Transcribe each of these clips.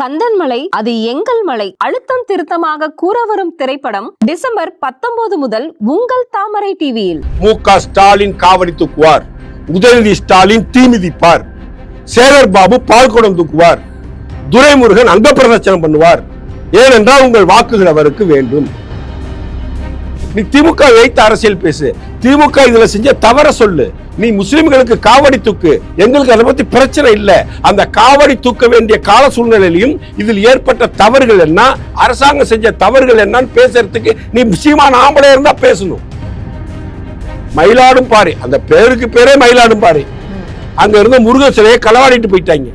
கந்தன்மலை அது எங்கள் மலை. அழுத்தம் திருத்தமாக கூற வரும் திரைப்படம் டிசம்பர் பத்தொன்பது முதல் உங்கள் தாமரை டிவியில். மு க ஸ்டாலின் காவடி தூக்குவார். உதயநிதி ஸ்டாலின் தீ மிதிப்பார். சேகர் பாபு பால்குடம் தூக்குவார். துரைமுருகன் அங்க பிரதட்சணம் பண்ணுவார். ஏனென்றால் உங்கள் வாக்குகள் அவருக்கு வேண்டும். நீ திமுக வைத்து அரசியல் பேசு. திமுக இதுல செஞ்ச தவற சொல்லு. நீ முஸ்லிம்களுக்கு காவடி தூக்கு. எங்களுக்கு அதை பத்தி பிரச்சனை இல்ல. அந்த காவடி தூக்க வேண்டிய கால சூழ்நிலையிலும் இதில் ஏற்பட்ட தவறுகள் என்ன? அரசாங்கம் செஞ்ச தவறுகள் என்னன்னு பேசுறதுக்கு நீ முஸ்லீமான ஆம்பளை இருந்தா பேசணும். மயிலாடும் பாறை அந்த பேருக்கு பேரே மயிலாடும் பாறை அங்க இருந்த முருகன் சிலையை களவாடிட்டு போயிட்டாங்க.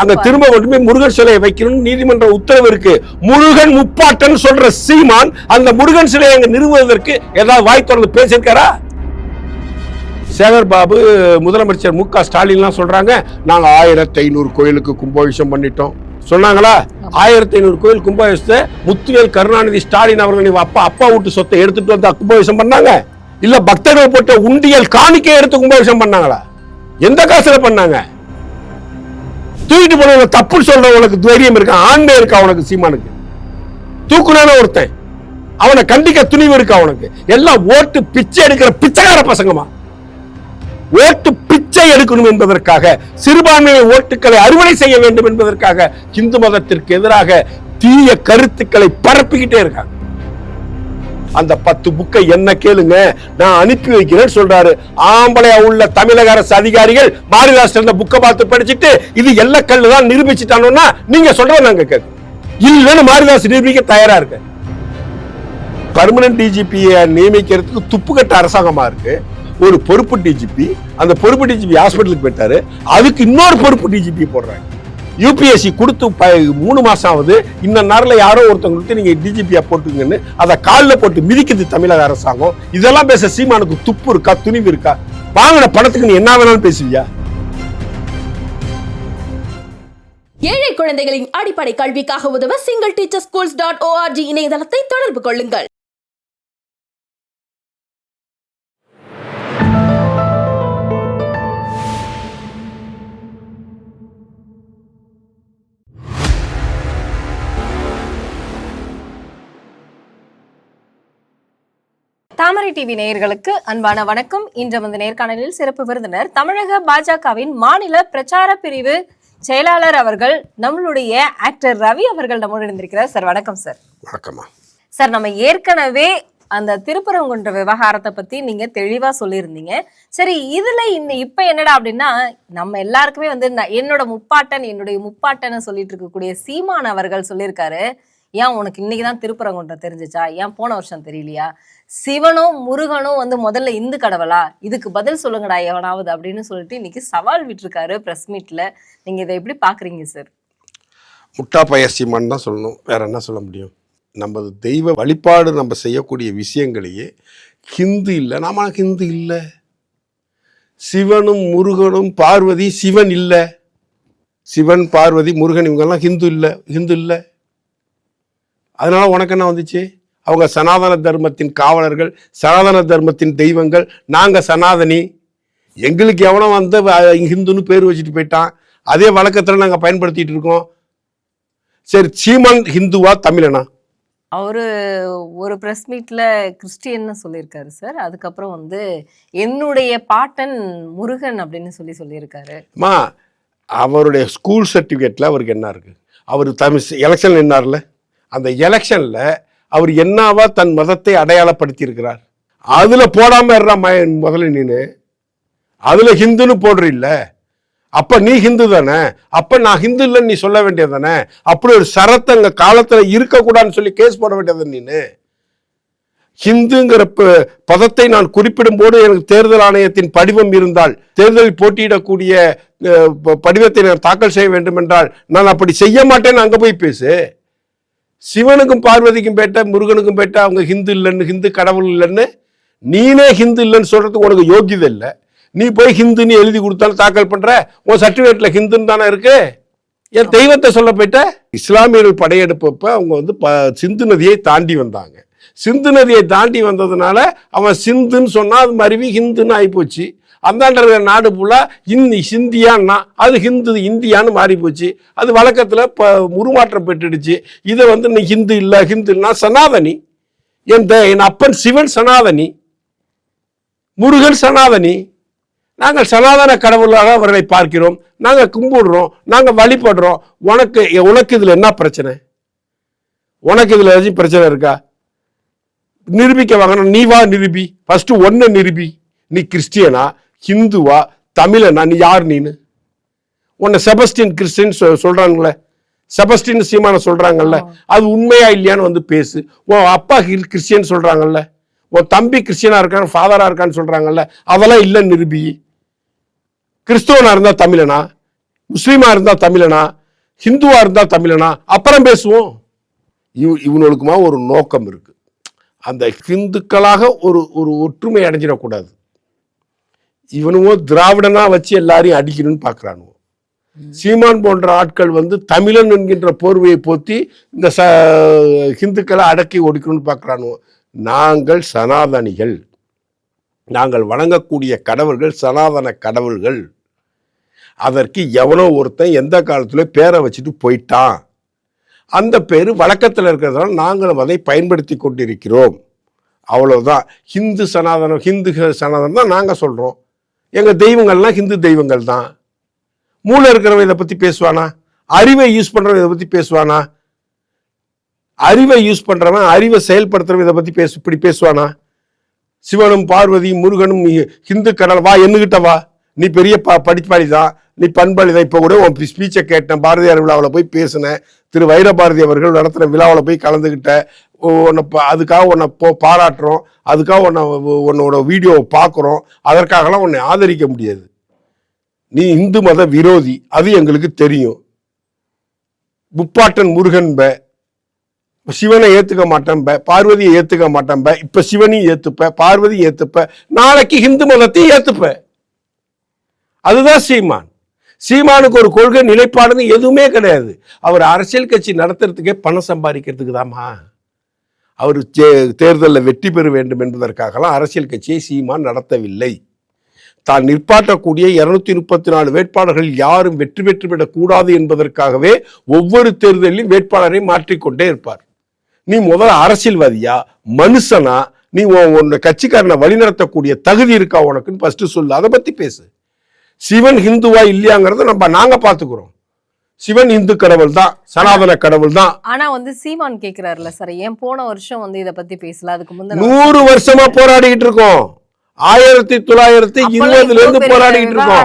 அங்க திரும்ப கொண்டு போய் முருகன் சிலையை வைக்கணும்னு நீதிமன்ற உத்தரவு இருக்கு. முருகன் முப்பாட்டன் சொல்ற சீமான் அந்த முருகன் சிலையை அங்க நிறுவுவதற்கு ஏதாவது வாய் திறந்து பேசியிருக்காரா? சேகர் பாபு முதலமைச்சர் மு க ஸ்டாலின்லாம் சொல்றாங்க நாங்க ஆயிரத்தி ஐநூறு கோயிலுக்கு கும்பாபிஷேகம் பண்ணிட்டோம். சொன்னாங்களா? ஆயிரத்தி ஐநூறு கோயில் கும்பாபிஷத்தை முத்துவேல் கருணாநிதி ஸ்டாலின் அவர்கள் அப்பா அப்பா வீட்டு சொத்தை எடுத்துட்டு வந்து கும்பாபிஷேகம் பண்ணாங்க? இல்ல பக்தர்கள் போட்ட உண்டியல் காணிக்கை எடுத்து கும்பாபிஷேகம் பண்ணாங்களா? எந்த காசுல பண்ணாங்க? தூக்கிட்டு போனவங்க தப்புன்னு சொல்ற உனக்கு தைரியம் இருக்கா? ஆண்மை இருக்கா உனக்கு சீமானுக்கு? தூக்குனான ஒருத்தன். அவனை கண்டிக்க துணிவு இருக்கா உனக்கு? எல்லாம் ஓட்டு பிச்சை எடுக்கிற பிச்சைக்கார பசங்கமா ஓட்டு பிச்சை எடுக்கணும் என்பதற்காக சிறுபான்மையை ஓட்டுக்களை அறுவடை செய்ய வேண்டும் என்பதற்காக இந்து மதத்திற்கு எதிராக தீய கருத்துக்களை பரப்பிக்கிட்டே இருக்காங்க. அந்த பத்து புக்கை என்ன கேளுங்க? நான் அனுப்பி வைக்கிறேன்னு சொல்றாரு. ஆம்பளையா உள்ள தமிழக அரசு அதிகாரிகள் மாரிதாஸ் இருந்த புக்கை பார்த்து படிச்சுட்டு இது எல்ல கல்லு தான் நிரூபிச்சுட்டானோன்னா நீங்க சொல்றத நாங்க கேட்கும் இல்லைன்னு மாரிதாஸ் நிரூபிக்க தயாரா இருக்கு. பர்மனன்ட் டிஜிபியை நியமிக்கிறதுக்கு துப்புக்கட்ட அரசாங்கமா இருக்கு. ஒரு பொறுப்பு டிஜிபி அந்த பொறுப்பு டிஜிபி ஹாஸ்பிட்டலுக்கு போயிட்டாரு. அதுக்கு இன்னொரு பொறுப்பு டிஜிபி போடுறாங்க. யூபிஎஸ்சி கொடுத்து ப- மூணு மாசம் ஆகுது இந்த நேரில் யாரோ ஒருத்தவங்களுக்கு நீங்க டிஜிபியா போட்டுங்கன்னு அதை காலில் போட்டு மிதிக்குது தமிழக அரசாங்கம். இதெல்லாம் பேச சீமானுக்கு துப்பு இருக்கா துணிவு இருக்கா? வாங்கின பணத்துக்கு நீ என்ன வேணாலும் பேசுவியா? ஏழை குழந்தைகளின் அடிப்படை கல்விக்காக உதவ single teacher schools dot ORG இணையதளத்தை தொடர்பு கொள்ளுங்கள். தாமரை டிவி நேயர்களுக்கு அன்பான வணக்கம். இன்று வந்து நேர்காணலில் சிறப்பு விருந்தினர் தமிழக பாஜகவின் மாநில பிரச்சார பிரிவு செயலாளர் அவர்கள் நம்மளுடைய ஆக்டர் ரவி அவர்கள் நம்மோடு இருந்திருக்கிறார் சார் வணக்கம் சார். வணக்கம்மா. சார் நம்ம ஏற்கனவே அந்த திருப்பரங்குன்ற விவகாரத்தை பத்தி நீங்க தெளிவா சொல்லியிருந்தீங்க. சரி இதுல இந்த இப்ப என்னடா அப்படின்னா நம்ம எல்லாருக்குமே வந்து என்னோட முப்பாட்டன் என்னுடைய முப்பாட்டன்னு சொல்லிட்டு இருக்கக்கூடிய சீமான் அவர்கள் சொல்லியிருக்காரு. ஏன் உனக்கு இன்னைக்கு தான் திருப்பரங்குன்றம் தெரிஞ்சுச்சா? ஏன் போன வருஷம் தெரியலையா? சிவனும் முருகனும் வந்து முதல்ல இந்து கடவுளா? இதுக்கு பதில் சொல்லுங்கடா எவனாவது அப்படின்னு சொல்லிட்டு இன்னைக்கு சவால் விட்டுருக்காரு பிரஸ் மீட்ல நீங்க இதை எப்படி பாக்குறீங்க சார் முட்டா பயிர் தான் சொல்லணும். வேற என்ன சொல்ல முடியும்? நமது தெய்வ வழிபாடு நம்ம செய்யக்கூடிய விஷயங்களையே ஹிந்து இல்லை. நாம ஹிந்து இல்லை. சிவனும் முருகனும் பார்வதி சிவன் இல்லை. சிவன் பார்வதி முருகன் இவங்கெல்லாம் ஹிந்து இல்லை. ஹிந்து இல்லை. அதனால உனக்கு என்ன வந்துச்சு? அவங்க சனாதன தர்மத்தின் காவலர்கள் சனாதன தர்மத்தின் தெய்வங்கள் நாங்க சனாதனி. எங்களுக்கு எவனோ வந்து ஹிந்துன்னு பேர் வச்சுட்டு போயிட்டான். அதே வழக்கத்தில் நாங்கள் பயன்படுத்திட்டு இருக்கோம். சரி சீமான் ஹிந்துவா தமிழனா? அவரு ஒரு பிரஸ் மீட்ல கிறிஸ்டியன்னு சொல்லியிருக்காரு சார் அதுக்கப்புறம் வந்து என்னுடைய பாட்டன் முருகன் அப்படின்னு சொல்லி சொல்லியிருக்காரு. அம்மா அவருடைய ஸ்கூல் சர்டிஃபிகேட்டில் அவருக்கு என்ன இருக்கு? அவர் தமிழ் எலெக்ஷன் நின்னார்ல? அந்த எலெக்ஷனில் அவர் என்னவா தன் மதத்தை அடையாளப்படுத்தி இருக்கிறார் அதில் போடாமல் இருறா முதல்ல நீனு. அதில் ஹிந்துன்னு போடுறில்ல. அப்ப நீ ஹிந்து தானே? அப்ப நான் ஹிந்து இல்லைன்னு நீ சொல்ல வேண்டியது தானே? அப்படி ஒரு சரத்து அங்க காலத்துல இருக்கக்கூடாதுன்னு சொல்லி கேஸ் போட வேண்டியது நீனு? ஹிந்துங்கிற ப- பதத்தை நான் குறிப்பிடும் போது எனக்கு தேர்தல் ஆணையத்தின் படிவம் இருந்தால் தேர்தலில் போட்டியிடக்கூடிய படிவத்தை நான் தாக்கல் செய்ய வேண்டும் என்றால் நான் அப்படி செய்ய மாட்டேன்னு அங்க போய் பேசு. சிவனுக்கும் பார்வதிக்கும் பேட்ட முருகனுக்கும் பேட்ட அவங்க ஹிந்து இல்லைன்னு ஹிந்து கடவுள் இல்லைன்னு நீனே ஹிந்து இல்லைன்னு சொல்றதுக்கு உனக்கு யோகியதை இல்லை. நீ போய் ஹிந்துன்னு எழுதி கொடுத்தாலும் தாக்கல் பண்ற? உன் சர்டிஃபிகேட்ல ஹிந்துன்னு தானே இருக்கு? என் தெய்வத்தை சொல்ல போயிட்ட? இஸ்லாமியர்கள் படையெடுப்பப்ப அவங்க வந்து ப சிந்து நதியை தாண்டி வந்தாங்க. சிந்து நதியை தாண்டி வந்ததுனால அவன் சிந்துன்னு சொன்னா அது மருவி ஹிந்துன்னு ஆயிப்போச்சு. அந்தாண்ட இருக்கிற நாடு ஃபுல்லாக இந்தி ஹிந்தியான்னா அது ஹிந்து இந்தியான்னு மாறி போச்சு அது வழக்கத்தில் இப்போ உருமாற்றம் பெற்றுடுச்சு. இதை வந்து நீ ஹிந்து இல்லை ஹிந்துன்னா சனாதனி. என் த- என் அப்பன் சிவன் சனாதனி. முருகன் சனாதனி. நாங்கள் சனாதன கடவுளாக அவர்களை பார்க்கிறோம். நாங்கள் கும்பிடுறோம். நாங்கள் வழிபடுறோம். உனக்கு உனக்கு இதில் என்ன பிரச்சனை? உனக்கு இதில் ஏதாச்சும் பிரச்சனை இருக்கா? நிரூபிக்க வாங்கணும். நீ வா நிரூபி. ஃபஸ்ட்டு ஒன்று நிரூபி. நீ கிறிஸ்டியனா? ஹிந்துவா தமிழனா? நீ யார் நீனு? உன்னை செபஸ்டின் கிறிஸ்டின் சொல்றாங்களே செபஸ்டின் சீமான சொல்றாங்கல்ல. அது உண்மையா இல்லையான்னு வந்து பேசு. உன் அப்பா கிறிஸ்டியன் சொல்றாங்கல்ல. உன் தம்பி கிறிஸ்டியனா இருக்கான் ஃபாதரா இருக்கான்னு சொல்றாங்கல்ல. அதெல்லாம் இல்ல நிரூபி. கிறிஸ்துவனா இருந்தா தமிழனா? முஸ்லீமா இருந்தா தமிழனா? ஹிந்துவா இருந்தா தமிழனா? அப்புறம் பேசுவோம். இவ இவனுக்குமா ஒரு நோக்கம் இருக்கு. அந்த ஹிந்துக்களாக ஒரு ஒரு ஒற்றுமை அடைஞ்சிடக்கூடாது. இவனுமோ திராவிடனா வச்சு எல்லாரையும் அடிக்கணும்னு பார்க்கறானுவோ சீமான் போன்ற ஆட்கள் வந்து தமிழன் என்கின்ற போர்வையை போத்தி இந்த ச ஹிந்துக்களை அடக்கி ஒடுக்கணும்னு பார்க்கறானுவோ நாங்கள் சனாதனிகள். நாங்கள் வணங்கக்கூடிய கடவுள்கள் சனாதன கடவுள்கள். அதற்கு எவனோ ஒருத்தன் எந்த காலத்துல பேரை வச்சுட்டு போயிட்டான். அந்த பேர் வழக்கத்தில் இருக்கிறதுனால நாங்களும் அதை பயன்படுத்தி கொண்டிருக்கிறோம். அவ்வளவுதான். ஹிந்து சனாதனம் ஹிந்து சனாதனம் தான் நாங்கள் சொல்கிறோம் எங்கள் தெய்வங்கள்லாம் ஹிந்து தெய்வங்கள் தான் மூளை இருக்கிறவன் இதை பற்றி பேசுவானா? அறிவை யூஸ் பண்ணுறவன் இதை பற்றி பேசுவானா? அறிவை யூஸ் பண்ணுறவன் அறிவை செயல்படுத்துறவன் இதை பற்றி பேசு இப்படி பேசுவானா? சிவனும் பார்வதி முருகனும் இ- ஹிந்து கடல் வா என்னகிட்ட வா. நீ பெரிய ப படிப்பாளி தான் நீ பண்பாளி தான் இப்போ கூட உன் ஸ்பீச்சை கேட்டேன். பாரதியார் விழாவில் போய் பேசினேன். திரு வைரபாரதி அவர்கள் நடத்துகிற விழாவில் போய் கலந்துக்கிட்டேன் உன்னை அதுக்காக உன்னை போ பாராட்டுறோம். அதுக்காக உன்னை உன்னோட வீடியோவை பார்க்குறோம் அதற்காகலாம் உன்னை ஆதரிக்க முடியாது. நீ இந்து மத விரோதி. அது எங்களுக்கு தெரியும். முப்பாட்டன் முருகன்ப சிவனை ஏற்றுக்க மாட்டேன் பார்வதியை ஏற்றுக்க மாட்டேன் இப்போ சிவனையும் ஏற்றுப்ப பார்வதியும் ஏற்றுப்ப நாளைக்கு ஹிந்து மதத்தையும் ஏற்றுப்பேன் அதுதான் சீமான். சீமானுக்கு ஒரு கொள்கை நிலைப்பாடுன்னு எதுவுமே கிடையாது. அவர் அரசியல் கட்சி நடத்துறதுக்கே பணம் சம்பாதிக்கிறதுக்கு தாமா அவர் தேர்தலில் வெற்றி பெற வேண்டும் என்பதற்காகலாம் அரசியல் கட்சியை சீமான் நடத்தவில்லை. தான் நிற்பாட்டக்கூடிய இருநூத்தி முப்பத்தி நாலு வேட்பாளர்கள் யாரும் வெற்றி பெற்று விடக்கூடாது என்பதற்காகவே ஒவ்வொரு தேர்தலிலும் வேட்பாளரை மாற்றிக்கொண்டே இருப்பார். நீ முதல்ல அரசியல்வாதியா? மனுஷனா? நீ உன் கட்சிக்காரனை வழிநடத்தக்கூடிய தகுதி இருக்கா உனக்குன்னு ஃபர்ஸ்ட் சொல்லு. அதை பத்தி பேசு. சிவன் ஹிந்துவா இல்லையாங்கிறத நம்ம நாங்க பாத்துக்கிறோம் சிவன் இந்து கடவுள் தான் சனாதன கடவுள் தான் ஆனா வந்து சீமான் கேக்குறாருல சார் ஏன் போன வருஷம் வந்து இத பத்தி பேசல? அதுக்கு முந்தின நூறு வருஷமா போராடிக்கிட்டு இருக்கோம். ஆயிரத்தி தொள்ளாயிரத்தி இருபதுல இருந்து போராடிக்கிட்டு இருக்கோம்.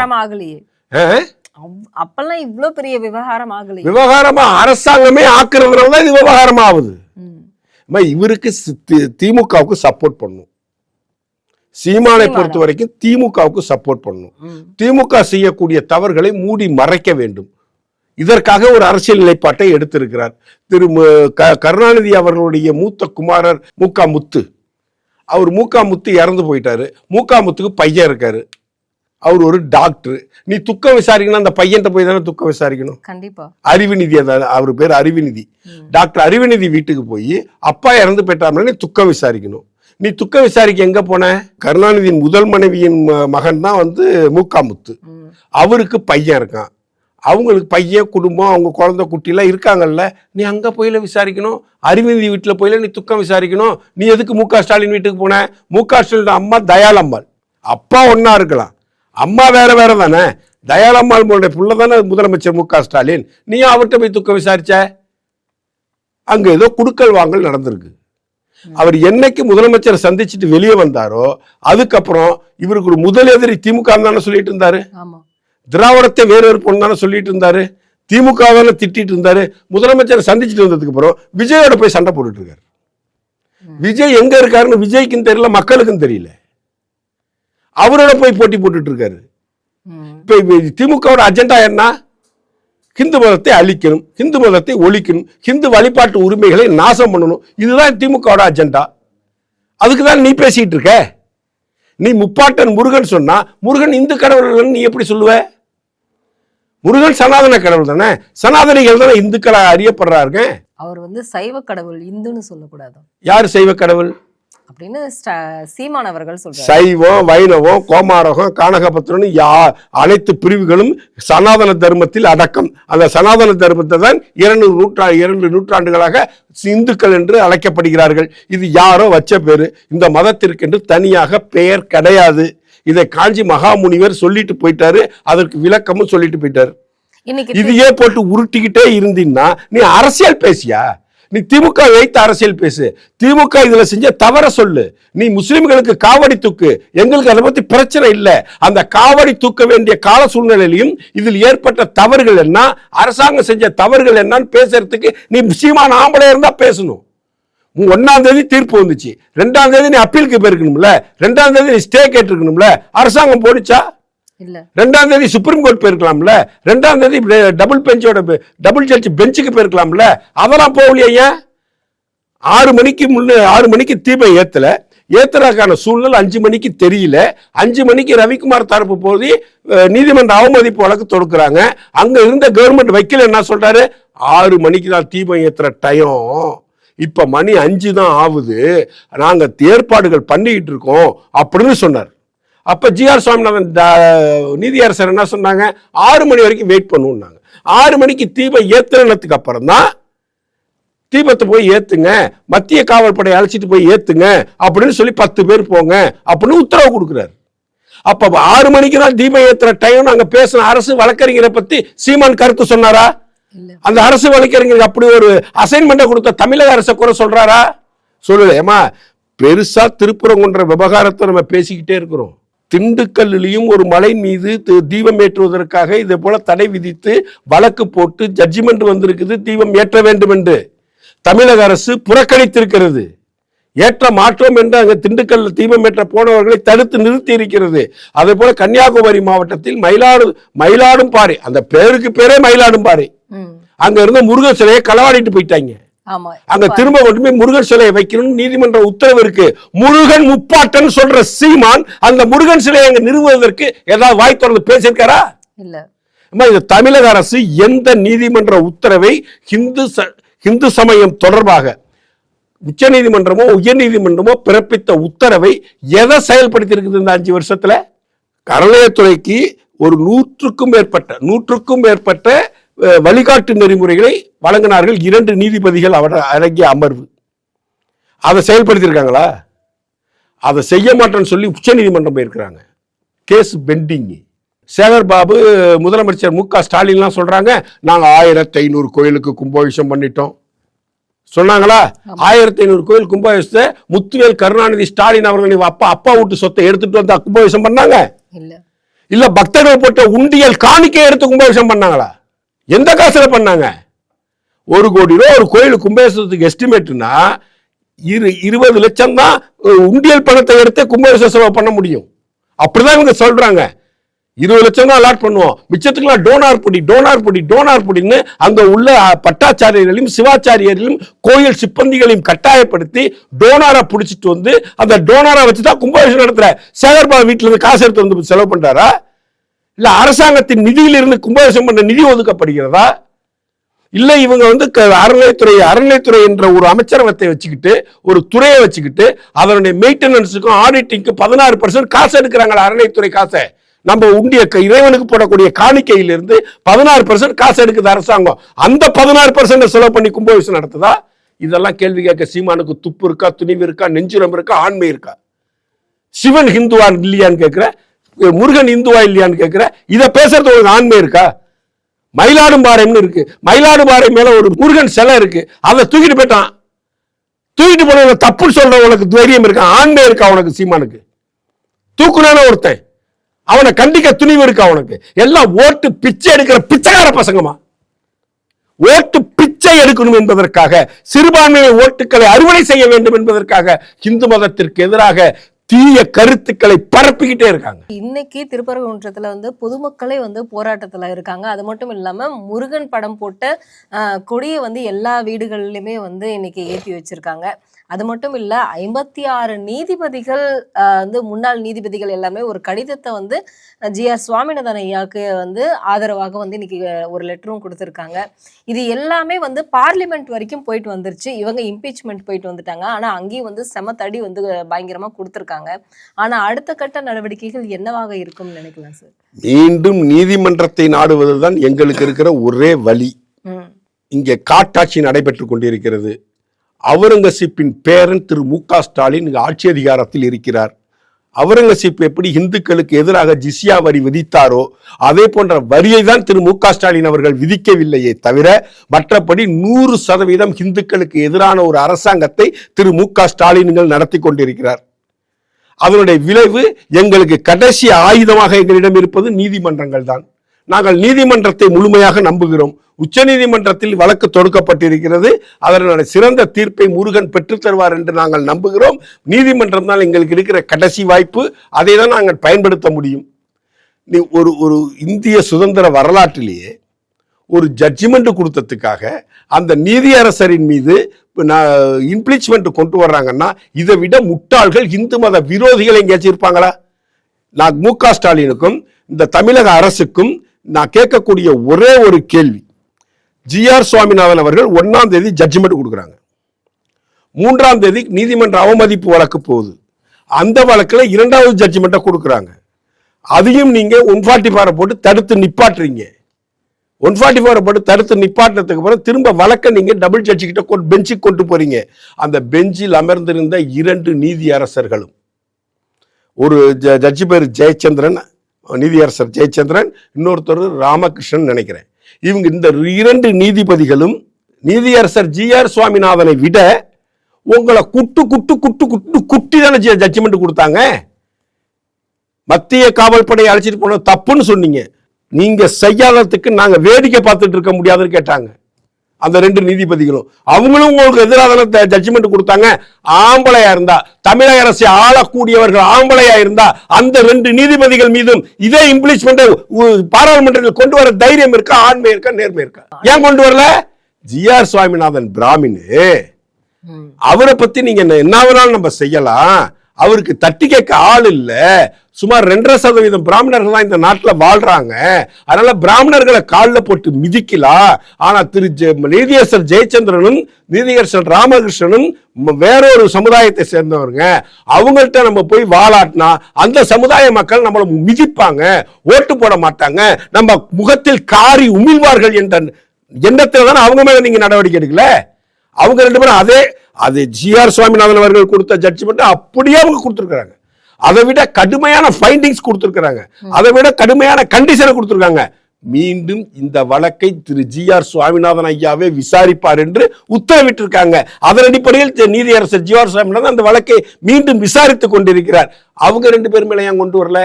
அப்பெல்லாம் இவ்ளோ பெரிய விவகாரம் ஆகலையே. விவகாரமா அரசாங்கமே ஆக்குறதுனால தான் இது விவகாரமா ஆகுது இவருக்கு திமுகவுக்கு சப்போர்ட் பண்ணும். சீமானை? பொறுத்த வரைக்கும் திமுகவுக்கு சப்போர்ட் பண்ணும். திமுக செய்யக்கூடிய தவறுகளை மூடி மறைக்க வேண்டும். இதற்காக ஒரு அரசியல் நிலைப்பாட்டை எடுத்திருக்கிறார். திரு கருணாநிதி அவர்களுடைய மூத்த குமாரர் மூகா முத்து. அவர் மூகா முத்து இறந்து போயிட்டாரு. மூகா முத்துக்கு பையன் இருக்காரு. அவர் ஒரு டாக்டர் நீ துக்கம் விசாரிக்கணும் அந்த பையன்கிட்ட போய் தானே துக்கம் விசாரிக்கணும். கண்டிப்பா. அறிவுநிதி அவர் பேர் அறிவுநிதி. டாக்டர் அறிவுநிதி வீட்டுக்கு போய் அப்பா இறந்து போயிட்டாருன்னா நீ துக்கம் விசாரிக்கணும். நீ துக்கம் விசாரிக்க எங்க போன? கருணாநிதியின் முதல் மனைவியின் ம- மகன் தான் வந்து மூக்காமுத்து. அவருக்கு பையன் இருக்கான். அவங்களுக்கு பையன் குடும்பம் அவங்க குழந்தை குட்டிலாம் இருக்காங்கல்ல. நீ அங்க போயில விசாரிக்கணும். அருவிந்தி வீட்டில் போயில நீ துக்கம் விசாரிக்கணும். நீ எதுக்கு மு ஸ்டாலின் வீட்டுக்கு போன? மு ஸ்டாலின் அம்மா தயாளம்மாள். அப்பா ஒன்றா இருக்கலாம். அம்மா வேற வேற தானே. தயாளம்மாள் புள்ள தானே முதலமைச்சர் மு ஸ்டாலின். நீ அவர்கிட்ட போய் துக்கம் விசாரிச்ச? அங்க ஏதோ குடுக்கல் வாங்கல் நடந்திருக்கு. அவர் என்னைக்கு முதலமைச்சரை சந்திச்சுட்டு வெளியே வந்தாரோ அதுக்கப்புறம் இவருக்கு ஒரு முதல் எதிரி திமுக தானே சொல்லிட்டு இருந்தாரு? திராவிடத்தை வேறு பொண்ணு தானே சொல்லிட்டு இருந்தாரு? திமுக தானே திட்டிட்டு இருந்தாரு? முதலமைச்சரை சந்திச்சுட்டு வந்ததுக்கு அப்புறம் விஜயோட போய் சண்டை போட்டுட்டு இருக்காரு. விஜய் எங்க இருக்காருன்னு விஜய்க்கும் தெரியல மக்களுக்கும் தெரியல. அவரோட போய் போட்டி போட்டுட்டு இருக்காரு. இப்ப திமுகவோட அஜெண்டா என்ன? ஹிந்து மதத்தை அழிக்கணும் ஹிந்து மதத்தை ஒழிக்கணும் ஹிந்து வழிபாட்டு உரிமைகளை நாசம் பண்ணணும். இதுதான் திமுகவோட அஜெண்டா. அதுக்கு தான் நீ பேசிட்டு இருக்க. நீ முப்பாட்டன் முருகன் சொன்னா முருகன் இந்து கடவுள் இல்லைன்னு நீ எப்படி சொல்லுவ? முருகன் சனாதன கடவுள் தானே? சனாதனிகள் தானே இந்துக்களா அறியப்படுறாருங்க? அவர் வந்து சைவ கடவுள் இந்துன்னு சொல்லக்கூடாது. யார் செய்வ கடவுள்? அப்படின்னு ஸ்ட- சீமான் அவர்கள் சொல்றாரு. சைவம் வைணவம் கோமாரகம் கானகபத்திரன் யா அனைத்து பிரிவுகளும் சனாதன தர்மத்தில் அடக்கம். அந்த சனாதன தர்மத்தை தான் இரண்டு நூற்றா இரண்டு நூற்றாண்டுகளாக இந்துக்கள் என்று அழைக்கப்படுகிறார்கள். இது யாரோ வச்ச பேரு. இந்த மதத்திற்கென்று தனியாக பெயர் கிடையாது. இதை காஞ்சி மகாமுனிவர் சொல்லிட்டு போயிட்டாரு. அதற்கு விளக்கமும் சொல்லிட்டு போயிட்டாரு. இதையே போட்டு உருட்டிக்கிட்டே இருந்தீன்னா நீ அரசியல் பேசியா? நீ திமுக வைத்து அரசியல் பேசு. திமுக இதுல செஞ்ச தவற சொல்லு. நீ முஸ்லிம்களுக்கு காவடி தூக்கு. எங்களுக்கு அதை பத்தி பிரச்சனை இல்லை. அந்த காவடி தூக்க வேண்டிய கால சூழ்நிலையிலையும் இதில் ஏற்பட்ட தவறுகள் என்ன? அரசாங்கம் செஞ்ச தவறுகள் என்னன்னு பேசுறதுக்கு நீ சீமான ஆம்பளை இருந்தா பேசணும். உன் ஒன்னாம் தேதி தீர்ப்பு வந்துச்சு. ரெண்டாம் தேதி நீ அப்பீலுக்கு போயிருக்கணும்ல. ரெண்டாம் தேதி நீ ஸ்டே கேட்டிருக்கணும்ல. அரசாங்கம் போடிச்சா ரெண்டாம் தேதி சுப்ரீம் கோர்ட் போயிருக்கலாம்ல. ரெண்டாம் தேதி டபுள் பெஞ்சோட டபுள் ஜட்ஜ் பெஞ்சுக்கு போயிருக்கலாம்ல. அதெல்லாம் போகலையே ஏன்? ஆறு மணிக்கு முன்ன ஆறு மணிக்கு தீபம் ஏத்தல. ஏத்துறதுக்கான சூழ்நிலை அஞ்சு மணிக்கு தெரியல. அஞ்சு மணிக்கு ரவிக்குமார் தரப்பு போது நீதிமன்ற அவமதிப்பு வழக்கு தொடுக்கிறாங்க. அங்க இருந்த கவர்மெண்ட் வைக்கல என்ன சொல்றாரு? ஆறு மணிக்கு தான் தீபம் ஏத்துற டயம் இப்ப மணி அஞ்சு தான் ஆகுது. நாங்க ஏற்பாடுகள் பண்ணிக்கிட்டு இருக்கோம். அப்படின்னு சொன்னார். அப்ப ஜிஆர் சுவாமிநாதன் நீதியரசர் என்ன சொன்னாங்க? ஆறு மணி வரைக்கும் வெயிட் பண்ணுவோம்னாங்க ஆறு மணிக்கு தீபம் ஏத்துனதுக்கு அப்புறம் தான் தீபத்தை போய் ஏத்துங்க மத்திய காவல்படை அழைச்சிட்டு போய் ஏத்துங்க அப்படின்னு சொல்லி பத்து பேர் போங்க அப்படின்னு உத்தரவு கொடுக்குறாரு. அப்ப ஆறு மணிக்கு தான் தீபம் ஏத்துற டைம் நாங்க பேசின அரசு வழக்கறிஞரை பத்தி சீமான் கருத்து சொன்னாரா? அந்த அரசு வழக்கறிஞருக்கு அப்படி ஒரு அசைன்மெண்ட்டை கொடுத்த தமிழக அரசை குறை சொல்றாரா? சொல்லல ஏமா பெருசா திருப்புறங்குன்ற விவகாரத்தை நம்ம பேசிக்கிட்டே இருக்கிறோம். திண்டுக்கல்லிலையும் ஒரு மலை மீது தீபம் ஏற்றுவதற்காக இதே போல தடை விதித்து வழக்கு போட்டு ஜட்ஜிமெண்ட் வந்திருக்குது தீபம் ஏற்ற வேண்டும் என்று தமிழக அரசு புறக்கணித்திருக்கிறது. ஏற்ற மாற்றோம் என்று அங்க திண்டுக்கல்ல தீபம் ஏற்ற போனவர்களை தடுத்து நிறுத்தி இருக்கிறது அதே போல கன்னியாகுமரி மாவட்டத்தில் மயிலாடு மயிலாடும் பாறை அந்த பேருக்கு பேரே மயிலாடும் பாறை அங்க இருந்த முருகன் சிலையை களவாடிட்டு போயிட்டாங்க. அங்க திரும்ப கொண்டு போய் முருகன் சிலையை வைக்கணும் நீதிமன்ற உத்தரவு இருக்கு. முருகன் முப்பாட்டன் சொல்ற சீமான் அந்த முருகன் சிலையை அங்க நிறுவுவதற்கு ஏதாவது வாய் திறந்து பேசியிருக்காரா? இல்ல. தமிழக அரசு எந்த நீதிமன்ற உத்தரவை ஹிந்து ஹிந்து சமயம் தொடர்பாக உச்ச நீதிமன்றமோ உயர் நீதிமன்றமோ பிறப்பித்த உத்தரவை எதை செயல்படுத்தி இருக்குது இந்த அஞ்சு வருஷத்துல? அறநிலையத்துறைக்கு ஒரு நூற்றுக்கும் மேற்பட்ட நூற்றுக்கும் மேற்பட்ட வழிகாட்டு நெறிமுறைகளை வழங்கினார்கள் இரண்டு நீதிபதிகள் அவர் அடங்கிய அமர்வு. அதை செயல்படுத்தியிருக்காங்களா? அதை செய்ய மாட்டேன்னு சொல்லி உச்ச நீதிமன்றம் போயிருக்கிறாங்க. கேஸ் பெண்டிங் சேகர் பாபு முதலமைச்சர் மு க ஸ்டாலின்லாம் சொல்றாங்க நாங்க ஆயிரத்தி ஐநூறு கோயிலுக்கு கும்பாபிஷேகம் பண்ணிட்டோம். சொன்னாங்களா? ஆயிரத்தி ஐநூறு கோயில் கும்பாபிஷத்தை முத்துவேல் கருணாநிதி ஸ்டாலின் அவர்கள் இவ அப்பா அப்பா வீட்டு சொத்தை எடுத்துட்டு வந்து கும்பாபிஷேகம் பண்ணாங்க? இல்ல பக்தர்கள் போட்ட உண்டியல் காணிக்கை எடுத்து கும்பாபிஷேகம் பண்ணாங்களா? எந்த காசுல பண்ணாங்க? ஒரு கோடி ரூபா ஒரு கோயில் கும்பாபிஷேகத்துக்கு எஸ்டிமேட்னா இரு இருபது லட்சம் தான் உண்டியல் பணத்தை எடுத்து கும்பாபிஷேக செலவு பண்ண முடியும். அப்படிதான் இவங்க சொல்றாங்க. இருபது லட்சம் தான் அலாட் பண்ணுவோம். மிச்சத்துக்குலாம் டோனார் பொடி டோனார் பொடி டோனார் பொடின்னு அங்க உள்ள பட்டாச்சாரியர்களையும் சிவாச்சாரியர்களையும் கோயில் சிப்பந்திகளையும் கட்டாயப்படுத்தி டோனாரை பிடிச்சிட்டு வந்து அந்த டோனாரை வச்சு தான் கும்பாபிஷேகம் நடத்துற சேகர்பா வீட்டுல இருந்து காசு எடுத்து வந்து செலவு பண்றாரா? இல்ல அரசாங்கத்தின் நிதியிலிருந்து கும்பாபிஷேகம் பண்ண நிதி ஒதுக்கப்படுகிறதா? இல்ல இவங்க வந்து க- அறநிலைத்துறை அறநிலைத்துறை என்ற ஒரு அமைச்சரகத்தை வச்சுக்கிட்டு ஒரு துறையை வச்சுக்கிட்டு அதனுடைய மெயின்டெனன்ஸுக்கும் ஆடிட்டிங்கும் பதினாறு பர்சன்ட் காசு எடுக்கிறாங்களா அறநிலைத்துறை காசை? நம்ம உண்டிய க- இறைவனுக்கு போடக்கூடிய காணிக்கையிலிருந்து பதினாறு பர்சன்ட் காசு எடுக்குது அரசாங்கம். அந்த பதினாறு பர்சன்ட் செலவு பண்ணி கும்பாபிஷேகம் நடத்துதா? இதெல்லாம் கேள்வி கேட்க சீமானுக்கு துப்பு இருக்கா துணிவு இருக்கா நெஞ்சுரம் இருக்கா ஆண்மை இருக்கா? சிவன் ஹிந்துவான் இல்லையான்னு கேட்குற முருகன் இந்துவா இல்லையான்னு கேட்குற இதை பேசுறது உங்களுக்கு ஆண்மை இருக்கா? மயிலாடும்பாறைன்னு இருக்கு. மயிலாடும்பாறை மேல ஒரு முருகன் சிலை இருக்கு. அதை தூக்கிட்டு போயிட்டான். தூக்கிட்டு போன தப்புன்னு சொல்ற உனக்கு தைரியம் இருக்கா? ஆண்மை இருக்கா உனக்கு சீமானுக்கு? தூக்குனான ஒருத்தன். அவனை கண்டிக்க துணிவு இருக்கா உனக்கு? எல்லாம் ஓட்டு பிச்சை எடுக்கிற பிச்சைக்கார பசங்கம்மா. ஓட்டு பிச்சை எடுக்கணும் என்பதற்காக சிறுபான்மையை ஓட்டுக்களை அறுவடை செய்ய வேண்டும் என்பதற்காக இந்து மதத்திற்கு எதிராக தீய கருத்துக்களை பரப்பிக்கிட்டே இருக்காங்க. இன்னைக்கு திருப்பரங்குன்றத்துல வந்து பொதுமக்களே வந்து போராட்டத்துல இருக்காங்க. அது மட்டும் இல்லாம முருகன் படம் போட்ட ஆஹ், கொடியை வந்து எல்லா வீடுகள்லயுமே வந்து இன்னைக்கு ஏற்றி வச்சிருக்காங்க. அது மட்டும் இல்ல ஐம்பத்தி ஆறு நீதிபதிகள் வந்து முன்னாள் நீதிபதிகள் எல்லாமே ஒரு கடிதத்தை வந்து ஜி ஆர் சுவாமிநாதன் ஐயாவுக்கு வந்து ஆதரவாக வந்து இன்னைக்கு ஒரு லெட்டரும் கொடுத்துருக்காங்க. இது எல்லாமே வந்து பார்லிமெண்ட் வரைக்கும் போயிட்டு வந்துருச்சு. இவங்க இம்பீச்மெண்ட் போயிட்டு வந்துட்டாங்க. ஆனா அங்கேயும் வந்து செம தடி வந்து பயங்கரமா கொடுத்துருக்காங்க. ஆனா அடுத்த கட்ட நடவடிக்கைகள் என்னவாக இருக்கும்னு நினைக்கலாம் சார் மீண்டும் நீதிமன்றத்தை நாடுவதுதான் எங்களுக்கு இருக்கிற ஒரே வழி இங்கே காட்டாட்சி நடைபெற்றுக் கொண்டிருக்கிறது. அவுரங்கசீப்பின் பேரன் திரு மு க ஸ்டாலின் இங்கு ஆட்சி அதிகாரத்தில் இருக்கிறார். அவுரங்கசீப் எப்படி இந்துக்களுக்கு எதிராக ஜிஸ்யா வரி விதித்தாரோ அதே போன்ற வரியை தான் திரு மு க ஸ்டாலின் அவர்கள் விதிக்கவில்லையே தவிர மற்றபடி நூறு சதவீதம் இந்துக்களுக்கு எதிரான ஒரு அரசாங்கத்தை திரு மு க ஸ்டாலின்கள் நடத்தி கொண்டிருக்கிறார். அதனுடைய விளைவு எங்களுக்கு கடைசி ஆயுதமாக எங்களிடம் இருப்பது நீதிமன்றங்கள் தான் நாங்கள் நீதிமன்றத்தை முழுமையாக நம்புகிறோம். உச்சநீதிமன்றத்தில் வழக்கு தொடுக்கப்பட்டிருக்கிறது. அதனுடைய சிறந்த தீர்ப்பை முருகன் பெற்றுத்தருவார் என்று நாங்கள் நம்புகிறோம். நீதிமன்றம் தான் எங்களுக்கு இருக்கிற கடைசி வாய்ப்பு. அதை தான் நாங்கள் பயன்படுத்த முடியும். நீ ஒரு ஒரு இந்திய சுதந்திர வரலாற்றிலேயே ஒரு ஜட்ஜ்மெண்ட் கொடுத்ததுக்காக அந்த நீதியரசரின் மீது இம்ப்ளீச்மெண்ட் கொண்டு வர்றாங்கன்னா இதை விட முட்டாள்கள் இந்து மத விரோதிகள் எங்கேயாச்சும் இருப்பாங்களா? நான் மு க ஸ்டாலினுக்கும் இந்த தமிழக அரசுக்கும் நான் கேட்கக்கூடிய ஒரே ஒரு கேள்வி. ஜிஆர் சுவாமிநாதன் அவர்கள் ஒன்றாம் தேதி ஜட்ஜ்மெண்ட் கொடுக்குறாங்க. மூன்றாம் தேதி நீதிமன்ற அவமதிப்பு வழக்கு போகுது. அந்த வழக்கில் இரண்டாவது ஜட்ஜ்மெண்ட்டை கொடுக்குறாங்க. அதையும் நீங்கள் ஒன் ஃபார்ட்டி போட்டு தடுத்து நிப்பாட்டுறீங்க. ஒன் ஃபார்ட்டி ஃபோரை போட்டு தடுத்து நிப்பாட்டினதுக்கு அப்புறம் திரும்ப வழக்கை நீங்கள் டபுள் ஜட்ஜிக்கிட்ட கொண்டு பெஞ்சுக்கு கொண்டு போகிறீங்க அந்த பெஞ்சில் அமர்ந்திருந்த இரண்டு நீதி அரசர்களும். ஒரு ஜ- ஜட்ஜி பேர் ஜெயச்சந்திரன் நீதியரசர் ஜெயச்சந்திரன் இன்னொருத்தர் ராமகிருஷ்ணன் நினைக்கிறேன். இவங்க இந்த இரண்டு நீதிபதிகளும் நீதியரசர் ஜி ஆர் சுவாமிநாதனை விட உங்களை குட்டு குட்டு குட்டு குட்டு குட்டி தானே ஜட்ஜ்மெண்ட் கொடுத்தாங்க. மத்திய காவல்படையை அழைச்சிட்டு போன தப்புன்னு சொன்னீங்க. நீங்க செய்யாததுக்கு நாங்க வேடிக்கை பார்த்துட்டு இருக்க முடியாதுன்னு கேட்டாங்க. அந்த ரெண்டு நீதிபதிகளும். அவங்களும் உங்களுக்கு எதிராக ஜட்ஜ்மெண்ட் கொடுத்தாங்க. ஆம்பளையா இருந்தா தமிழக அரசை ஆளக்கூடியவர்கள் ஆம்பளையா இருந்தா அந்த ரெண்டு நீதிபதிகள் மீதும் இதே இம்ப்ளீச்மெண்ட் பாராளுமன்றத்தில் கொண்டு வர தைரியம் இருக்கா ஆண்மை இருக்கா நேர்மை இருக்கா? ஏன் கொண்டு வரல? G R Swaminathan Brahmin. அவரை பத்தி நீங்க என்ன என்ன வேணாலும் நம்ம செய்யலாம். அவருக்கு தட்டி கேட்க ஆள் இல்லை. சுமார் ரெண்டரை சதவீதம் பிராமணர்கள் தான் இந்த நாட்டில் வாழ்றாங்க. அதனால பிராமணர்களை காலில் போட்டு மிதிக்கலாம் ஆனால் திரு நீதியரசர் ஜெயச்சந்திரனும் நீதியரசர் ராமகிருஷ்ணனும் வேறொரு சமுதாயத்தை சேர்ந்தவருங்க. அவங்கள்ட்ட நம்ம போய் வாழாட்டினா அந்த சமுதாய மக்கள் நம்மளை மிதிப்பாங்க. ஓட்டு போட மாட்டாங்க. நம்ம முகத்தில் காரி உமிழ்வார்கள் என்ற எண்ணத்தில் தானே அவங்க மேலே நீங்கள் நடவடிக்கை எடுக்கல? அவங்க ரெண்டு பேரும் அதே அது ஜிஆர் சுவாமிநாதன் அவர்கள் கொடுத்த ஜட்ஜ்மெண்ட் அப்படியே அவங்க கொடுத்துருக்காங்க அதை விட கடுமையான ஃபைண்டிங்ஸ் கொடுத்துருக்காங்க அதை விட கடுமையான கண்டிஷனை கொடுத்துருக்காங்க. மீண்டும் இந்த வழக்கை திரு ஜி ஆர் சுவாமிநாதன் ஐயாவே விசாரிப்பார் என்று உத்தரவிட்டிருக்காங்க. அதன் அடிப்படையில் நீதியரசர் ஜி ஆர் சுவாமிநாதன் அந்த வழக்கை மீண்டும் விசாரித்துக் கொண்டிருக்கிறார். அவங்க ரெண்டு பேரும் மேல ஏன் கொண்டு வரல?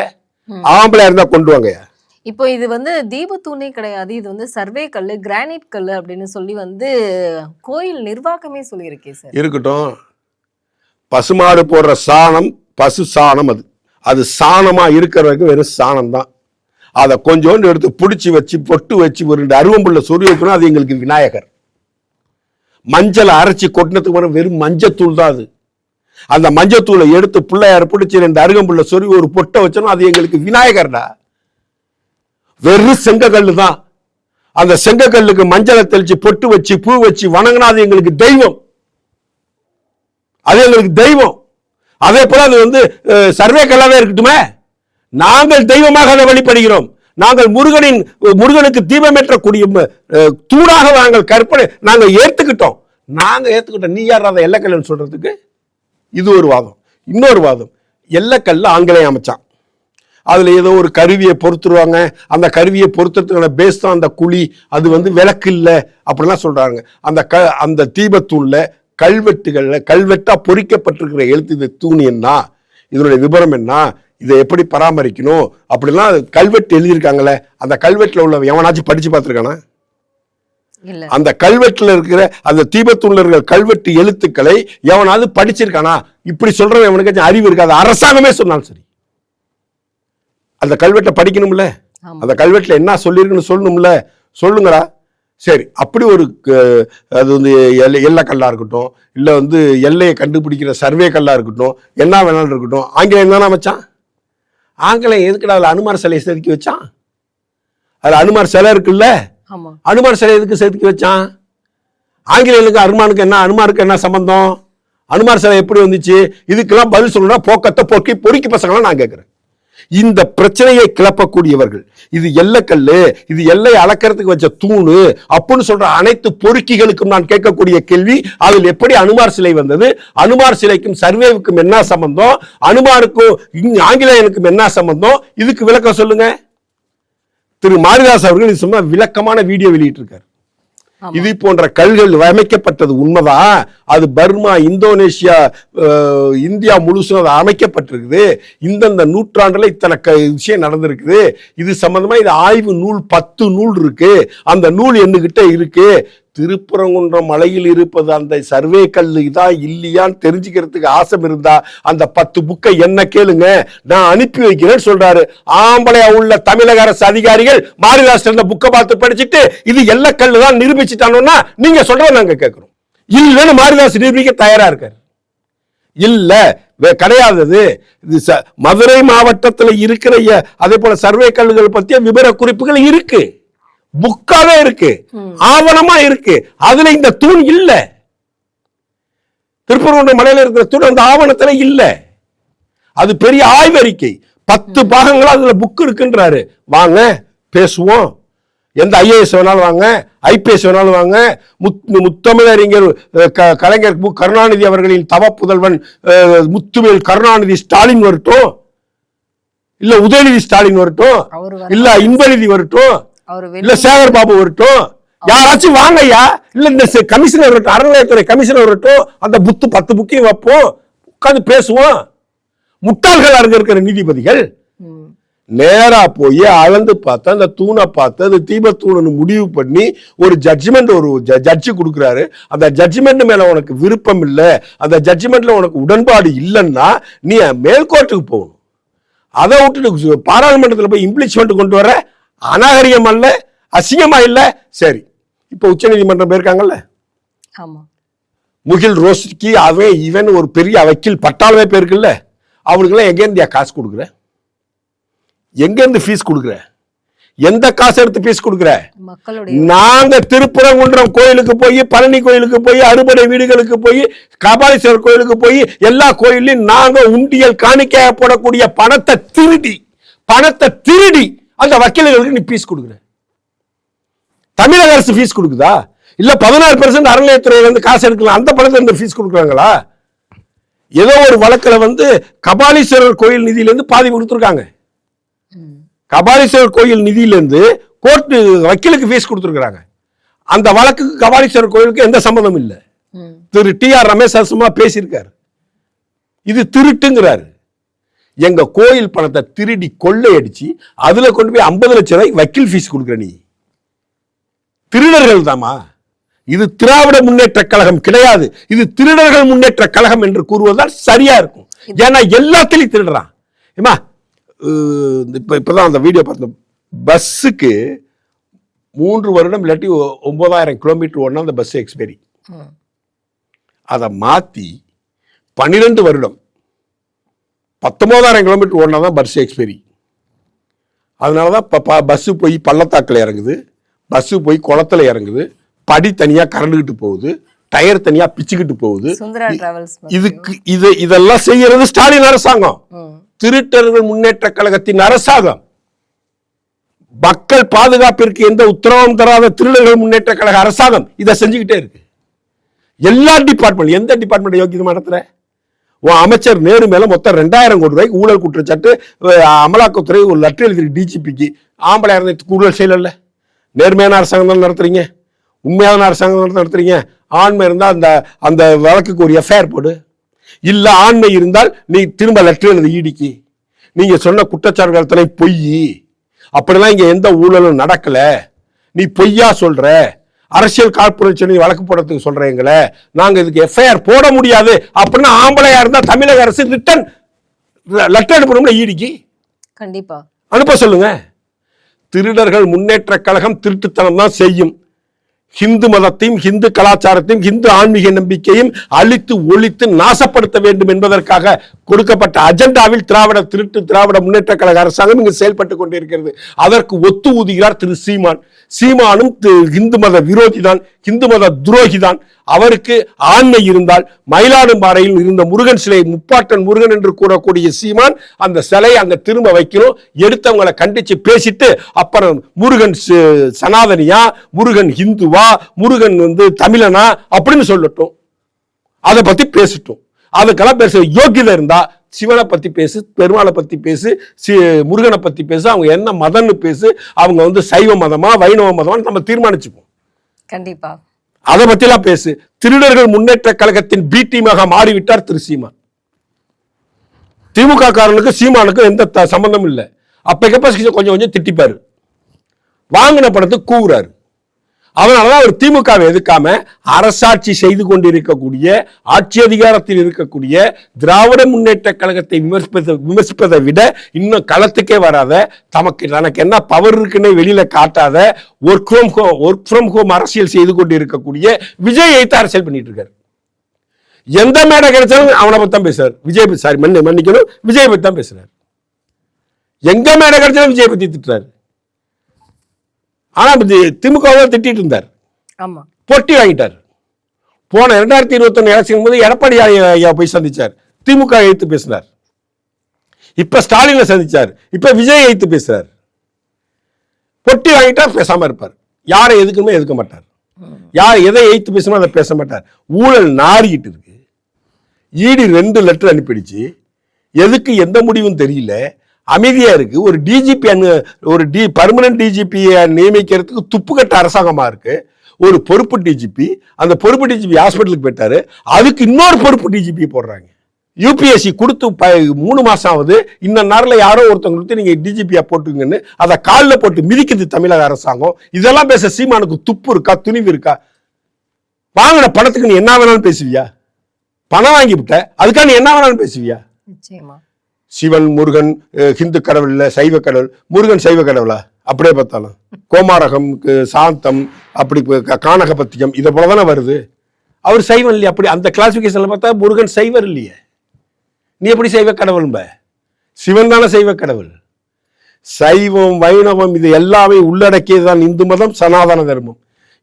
ஆம்பளையா இருந்தா கொண்டு வாங்க இப்போ இது வந்து தீபத்தூணே கிடையாது. இது வந்து சர்வே கல் கிரானைட் கல் அப்படின்னு சொல்லி வந்து கோயில் நிர்வாகமே சொல்லியிருக்கேன் சார். இருக்கட்டும். பசுமாடு போடுற சாணம் பசு சாணம் அது. அது சாணமாக இருக்கிற வரைக்கும் வெறும் சாணம் தான் அதை கொஞ்சோண்டு எடுத்து பிடிச்சி வச்சு பொட்டு வச்சு ஒரு ரெண்டு அருவம்புள்ள சொறி வைக்கணும். அது எங்களுக்கு விநாயகர். மஞ்சளை அரைச்சி கொட்டினதுக்கு அப்புறம் வெறும் மஞ்சத்தூள் தான் அது. அந்த மஞ்சத்தூளை எடுத்து பிள்ளையார் பிடிச்சி ரெண்டு அருகம்புள்ள சொருவி ஒரு பொட்டை வச்சோன்னா அது எங்களுக்கு விநாயகர்டா? வெறும் செங்கக்கல்லு தான். அந்த செங்கக்கல்லுக்கு மஞ்சளை தெளிச்சு பொட்டு வச்சு பூ வச்சு வணங்கினா அது எங்களுக்கு தெய்வம். அது எங்களுக்கு தெய்வம். அதே போல அது வந்து சர்வே கல்லாவே இருக்கட்டுமே. நாங்கள் தெய்வமாக அதை வழிபடுகிறோம். நாங்கள் முருகனின் முருகனுக்கு தீபமேற்றக்கூடிய தூணாக நாங்கள் கற்பனை நாங்கள் ஏற்றுக்கிட்டோம் நாங்கள் ஏற்றுக்கிட்டோம் நீ யார் அதை எல்லக்கல்லுன்னு சொல்றதுக்கு இது ஒரு வாதம். இன்னொரு வாதம். எல்லக்கல்ல ஆங்கிலேயம் அமைச்சான். அதுல ஏதோ ஒரு கருவியை பொறுத்துருவாங்க அந்த கருவியை பொறுத்துறதுக்கான பேஸ் தான் அந்த குழி. அது வந்து விளக்கு இல்லை அப்படிலாம் சொல்றாங்க. அந்த க அந்த தீபத்தூண்ல கல்வெட்டுகள்ல கல்வெட்டா பொறிக்கப்பட்டிருக்கிற எழுத்து இது தூண் என்ன? இதனுடைய விவரம் என்ன? இதை எப்படி இல்ல. அந்த கல்வெட்டுல இருக்கிற அந்த தீபத்துள்ளர்கள் கல்வெட்டு எழுத்துக்களை எவனாவது படிச்சிருக்கானா? இப்படி சொல்றவன் எவனுக்கு அறிவு இருக்காது அரசாங்கமே சொன்னாலும் சரி. அந்த கல்வெட்டை படிக்கணும்ல. அந்த கல்வெட்டுல என்ன சொல்லியிருக்குன்னு சொல்லணும்ல? சொல்லுங்கடா. சரி அப்படி ஒரு அது வந்து எல்லை எல்லை கல்லா இருக்கட்டும் இல்ல வந்து எல்லையை கண்டுபிடிக்கிற சர்வே கல்லா இருக்கட்டும் என்ன வேணாலும் இருக்கட்டும் ஆங்கிலம் தானே வச்சான் ஆங்கிலம் எதுக்குடா அதுல அனுமார் சிலையை செதுக்கி வச்சான்? அதுல அனுமார் சிலை இருக்குல்ல? அனுமார் சிலை எதுக்கு செதுக்கி வச்சான்? ஆங்கிலேயனுக்கு அனுமானுக்கு என்ன அனுமாருக்கு என்ன சம்பந்தம்? அனுமார் சிலை எப்படி வந்துச்சு? இதுக்கெல்லாம் பதில் சொல்லணும்னா போக்கத்தை பொறுக்கி பொறுக்கி பசங்களாம் நான் கேட்கிறேன். இந்த பிரச்சனையை கிளப்பக்கூடியவர்கள். இது எல்லைக்கல்லு இது எல்லை அளக்கிறதுக்கு வச்ச தூணு அப்படின்னு சொல்ற அனைத்து பொறுக்கிகளுக்கும் நான் கேட்கக்கூடிய கேள்வி அதில் எப்படி அனுமார் சிலை வந்தது? அனுமார் சிலைக்கும் சர்வேவுக்கும் என்ன சம்பந்தம்? அனுமாருக்கும் ஆங்கிலேயனுக்கும் என்ன சம்பந்தம்? இதுக்கு விளக்கம் சொல்லுங்க. திரு மாரிதாஸ் அவர்கள் இது சும்மா விளக்கமான வீடியோ வெளியிட்டிருக்காரு. இது போன்ற கல்கள் அமைக்கப்பட்டது உண்மைதான் அது பர்மா இந்தோனேஷியா இந்தியா முழுசும் அது அமைக்கப்பட்டிருக்குது. இந்தந்த நூற்றாண்டுல இத்தனை க- விஷயம் நடந்திருக்குது. இது சம்பந்தமா இது ஆய்வு நூல் பத்து நூல் இருக்கு. அந்த நூல் என்கிட்ட இருக்கு. திருப்பரங்குன்றம் மலையில் இருப்பது அந்த சர்வே கல் இதா இல்லையான்னு தெரிஞ்சுக்கிறதுக்கு ஆசை இருந்தா அந்த பத்து புக்கை என்ன கேளுங்க? நான் அனுப்பி வைக்கிறேன்னு சொல்றாரு. ஆம்பளையா உள்ள தமிழக அரசு அதிகாரிகள் மாரிதாசன் அந்த புக்கை பார்த்து படிச்சுட்டு இது எல்லக்கல்லு தான் நிரூபிச்சுட்டானோன்னா நீங்க சொல்றத நாங்க கேட்கிறோம். இல்லைன்னு மாரிதாஸ் நிரூபிக்க தயாரா இருக்காரு. இல்ல வே- கிடையாதது. இது ச- மதுரை மாவட்டத்தில் இருக்கிற அதே போல சர்வே கல்லுகள் பத்திய விவர குறிப்புகள் இருக்கு. புக்காவே இருக்கு. ஆவணமா இருக்கு. அதுல இந்த தூண் இல்ல. திருப்பூர் மலையில இருக்கிற தூண் அந்த ஆவணத்துல இல்ல. அது பெரிய ஆய்வறிக்கை. பத்து பாகங்களா அதுல புக் இருக்குன்றாரு. வாங்க பேசுவோம். எந்த ஐஏஎஸ் வேணாலும் வாங்க ஐபிஎஸ் வேணாலும் வாங்க. முத் முத்தமிழறிஞர் கலைஞர் மு கருணாநிதி அவர்களின் தவ புதல்வன் முத்துவேல் கருணாநிதி ஸ்டாலின் வரட்டும். இல்ல உதயநிதி ஸ்டாலின் வரட்டும். இல்ல இன்பநிதி வரட்டும். இல்ல சேகர் பாபு வரட்டும் யாராச்சும் வாங்கய்யா? இல்ல இந்த கமிஷனர் வரட்டும் அறநிலையத்துறை கமிஷனர் வரட்டும் அந்த புத்து பத்து புக்கையும் வைப்போம் உட்கார்ந்து பேசுவோம். முட்டாள்களா இருக்க இருக்கிற நீதிபதிகள். நேரா போய் அளந்து பார்த்து அந்த தூணை பார்த்து அது தீபத்தூணுன்னு முடிவு பண்ணி ஒரு ஜட்ஜ்மெண்ட் ஒரு ஜட்ஜி கொடுக்குறாரு. அந்த ஜட்ஜ்மெண்ட் மேல உனக்கு விருப்பம் இல்லை அந்த ஜட்ஜ்மெண்ட்ல உனக்கு உடன்பாடு இல்லைன்னா நீ மேல்கோர்ட்டுக்கு போகணும். அதை விட்டுட்டு பாராளுமன்றத்தில் போய் இம்ப்ளிச்மெண்ட் கொண்டு வர அநாகரிகம் அல்ல அசிங்கமா இல்ல சரி. இப்போ உச்சநீதிமன்றம் போயிருக்காங்கல்ல? ஆமா. முகில் ரோஸ்க்கு அவன் இவன் ஒரு பெரிய வக்கீல் பட்டாளமே பேருக்குல்ல அவனுக்கெல்லாம் எங்க இருந்தியா காசு கொடுக்குற? எங்க இருந்து ஃபீஸ் கொடுக்குற? எந்த காசு எடுத்து ஃபீஸ் கொடுக்குற? நாங்க திருப்பரங்குன்றம் கோயிலுக்கு போய் பழனி கோயிலுக்கு போய் அறுபடை வீடுகளுக்கு போய் கபாலீஸ்வரர் கோயிலுக்கு போய் எல்லா கோயிலையும் நாங்க உண்டியல் காணிக்கையா போடக்கூடிய பணத்தை திருடி பணத்தை திருடி அந்த வக்கீல்களுக்கு நீ ஃபீஸ் கொடுக்குற. தமிழக அரசு ஃபீஸ் கொடுக்குதா? இல்ல பதினாறு பெர்சன்ட் அறநிலையத்துறையில இருந்து காசு எடுக்கலாம் அந்த பணத்தை இருந்து ஃபீஸ் கொடுக்குறாங்களா? ஏதோ ஒரு வழக்குல வந்து கபாலீஸ்வரர் கோயில் நிதியில இருந்து பாதி கொடுத்துருக்காங்க. கபாலீஸ்வரர் கோயில் நிதியிலேருந்து கோர்ட்டு வக்கீலுக்கு ஃபீஸ் கொடுத்துருக்குறாங்க. அந்த வழக்குக்கு கபாலீஸ்வரர் கோயிலுக்கு எந்த சம்மந்தமும் இல்லை. திரு டி ஆர் ரமேஷ் சும்மா பேசியிருக்காரு. இது திருட்டுங்கிறாரு. எங்க கோயில் பணத்தை திருடி கொள்ளையடிச்சு அதுல கொண்டு போய் ஐம்பது லட்சம் ரூபாய் வக்கீல் ஃபீஸ் கொடுக்குற நீ. திருடர்கள் தாமா இது திராவிட முன்னேற்ற கழகம் கிடையாது. இது திருடர்கள் முன்னேற்ற கழகம் என்று கூறுவதுதான் சரியா இருக்கும். ஏன்னா எல்லாத்திலையும் திருடுறான். ஏமா இப்ப இப்பதான் அந்த வீடியோ பார்த்தோம் பஸ்ஸுக்கு மூன்று வருடம் இல்லாட்டி ஒன்பதாயிரம் கிலோமீட்டர் ஒன்னா அந்த பஸ் எக்ஸ்பைரி. அதை மாத்தி பன்னிரெண்டு வருடம் பத்தொன்பதாயிரம் கிலோமீட்டர் ஓடினா தான் பஸ் எக்ஸ்பைரி அதனால தான் இப்போ பஸ்ஸு போய் பள்ளத்தாக்கில் இறங்குது. பஸ்ஸு போய் குளத்துல இறங்குது. படி தனியாக கரண்டுக்கிட்டு போகுது. டயர் தனியாக பிச்சுக்கிட்டு போகுது. இதுக்கு இது இதெல்லாம் செய்யறது ஸ்டாலின் அரசாங்கம். திருட்டர்கள் முன்னேற்ற கழகத்தின் அரசாங்கம். மக்கள் பாதுகாப்பிற்கு எந்த உத்தரவும் தராத திருடர்கள் முன்னேற்ற கழக அரசாங்கம் இதை செஞ்சுக்கிட்டே இருக்கு. எல்லா டிபார்ட்மெண்ட் எந்த டிபார்ட்மெண்ட் யோகியது நடத்துற? உன் அமைச்சர் நேரு மேல மொத்தம் ரெண்டாயிரம் கோடி ரூபாய்க்கு ஊழல் குற்றச்சாட்டு அமலாக்கத்துறை ஒரு லெட்டர் எழுதி டிஜிபிக்கு ஆம்பளை இறந்து ஊழல் செய்யல நேர்மையான அரசாங்கம் தான் நடத்துறீங்க? உண்மையான அரசாங்கம் தான் நடத்துறீங்க? ஆண்மை இருந்தால் அந்த அந்த வழக்குக்கு ஒரு எஃப்ஐஆர் போடு. இல்ல ஆண்மை இருந்தால் நீ திரும்ப லெட்டர் எழுது ஈடிக்கு நீங்க சொன்ன குற்றச்சாட்டுகள் அத்தனை பொய். அப்படிலாம் இங்க எந்த ஊழலும் நடக்கல. நீ பொய்யா சொல்ற? அரசியல் காழ்ப்புணர்ச்சி வழக்கு போடுறதுக்கு சொல்றீங்களே நாங்க இதுக்கு எஃப்ஐஆர் போட முடியாது. அப்படின்னா ஆம்பளையா இருந்தா தமிழக அரசு ரிட்டன் லெட்டர் அனுப்பணும்ல ஈடிக்கு கண்டிப்பா. அனுப்ப சொல்லுங்க. திருடர்கள் முன்னேற்ற கழகம் திருட்டுத்தனம் தான் செய்யும். ஹிந்து மதத்தையும் ஹிந்து கலாச்சாரத்தையும் ஹிந்து ஆன்மீக நம்பிக்கையும் அழித்து ஒழித்து நாசப்படுத்த வேண்டும் என்பதற்காக கொடுக்கப்பட்ட அஜெண்டாவில் திராவிட திருட்டு திராவிட முன்னேற்ற கழக அரசாங்கம் இங்கு செயல்பட்டு கொண்டிருக்கிறது. அதற்கு ஒத்து ஊதுகிறார் திரு சீமான். சீமானும் இந்து மத விரோதி தான் இந்து மத துரோகி தான் அவருக்கு ஆண்மை இருந்தால் மயிலாடும்பாறையில் இருந்த முருகன் சிலை முப்பாட்டன் முருகன் என்று கூறக்கூடிய சீமான் அந்த சிலையை அங்க திரும்ப வைக்கணும். எடுத்தவங்களை கண்டிச்சு பேசிட்டு அப்புறம் முருகன் சனாதனியா முருகன் ஹிந்துவா முருகன் வந்து தமிழனா அப்படின்னு சொல்லட்டும். அதை பத்தி பேசட்டும். அதுக்கெல்லாம் பேச யோக்கியதை இருந்தா சிவனை பத்தி பேசு பெருமாளை பத்தி பேசு முருகனை பத்தி பேசு அவங்க என்ன மதம்னு பேசு அவங்க வந்து சைவ மதமா வைணவ மதமா நம்ம தீர்மானிச்சுப்போம். கண்டிப்பா. அதை பத்திலாம் பேசு. திருடர்கள் முன்னேற்ற கழகத்தின் பி டீமாக மாறிவிட்டார் திரு சீமான். திமுக காரனுக்கு சீமானுக்கும் எந்த சம்பந்தமும் இல்லை. அப்பக்கப்ப கொஞ்சம் கொஞ்சம் திட்டிப்பாரு. வாங்கின பணத்துக்கு கூவுறாரு. அதனாலதான் அவர் திமுகவை எதுக்காம அரசாட்சி செய்து கொண்டிருக்கக்கூடிய ஆட்சி அதிகாரத்தில் இருக்கக்கூடிய திராவிட முன்னேற்ற கழகத்தை விமர்சிப்பதை விமர்சிப்பதை விட இன்னும் களத்துக்கே வராத தமக்கு தனக்கு என்ன பவர் இருக்குன்னு வெளியில காட்டாத work from home work from home அரசியல் செய்து கொண்டு இருக்கக்கூடிய விஜய் எய்த்து அரசியல் பண்ணிட்டு இருக்காரு. எந்த மேடை கிடைச்சாலும் அவனை பத்தி தான் பேசுறாரு. விஜய் சாரி மன்னி மன்னிக்கணும். விஜய் பத்தி தான் பேசுறாரு. எங்க மேடை கிடைச்சாலும் விஜய் பத்தி திட்டுறாரு. ஆனா திமுக தான் திட்டிட்டு இருந்தார். ஆமா. பொட்டி வாங்கிட்டார். போன இரண்டாயிரத்தி இருபத்தொன்னு எலெக்ஷன் போது எடப்பாடி ஐயா போய் சந்திச்சார். திமுக எழுத்து பேசினார். இப்ப ஸ்டாலினை சந்திச்சார். இப்ப விஜய் எழுத்து பேசுறார். பொட்டி வாங்கிட்டா பேசாம இருப்பார். யாரை எதுக்குமே எதுக்க மாட்டார். யார் எதை எழுத்து பேசணுமோ அதை பேச மாட்டார். ஊழல் நாறிக்கிட்டு இருக்கு. ஈடி ரெண்டு லெட்டர் அனுப்பிடுச்சு. எதுக்கு எந்த முடிவும் தெரியல. அமைதியா இருக்கு. ஒரு டிஜிபி ஒரு டி பர்மனன்ட் டிஜிபியை நியமிக்கிறதுக்கு துப்புக்கட்ட அரசாங்கமா இருக்கு. ஒரு பொறுப்பு டிஜிபி அந்த பொறுப்பு டிஜிபி ஹாஸ்பிட்டலுக்கு போயிட்டாரு. அதுக்கு இன்னொரு பொறுப்பு டிஜிபி போடுறாங்க. யூபிஎஸ்சி கொடுத்து ப மூணு மாசம் ஆகுது. இந்த நேரில் யாரோ ஒருத்தவங்க கொடுத்து நீங்க டிஜிபியா போட்டுங்கன்னு அதை காலில் போட்டு மிதிக்குது தமிழக அரசாங்கம். இதெல்லாம் பேச சீமானுக்கு துப்பு இருக்கா துணிவு இருக்கா? வாங்கின பணத்துக்கு நீ என்ன வேணாலும் பேசுவியா? பணம் வாங்கி விட்ட அதுக்காக நீ என்ன வேணாலும் பேசுவியா? நிச்சயமா. சிவன் முருகன் ஹிந்து கடவுள் இல்லை சைவ கடவுள். முருகன் சைவ கடவுளா? அப்படியே பார்த்தாலும். கோமாரகம் சாந்தம் அப்படி க- கானகபத்தியம் இதை போல தானே வருது? அவர் சைவன் இல்லையா? அப்படி அந்த கிளாசிபிகேஷன்ல பார்த்தா முருகன் சைவர் இல்லையே. நீ எப்படி சைவ கடவுள்ப சிவன் தானே சைவ கடவுள். சைவம் வைணவம் இது எல்லாமே உள்ளடக்கியது தான் இந்து மதம் சனாதன தர்மம்.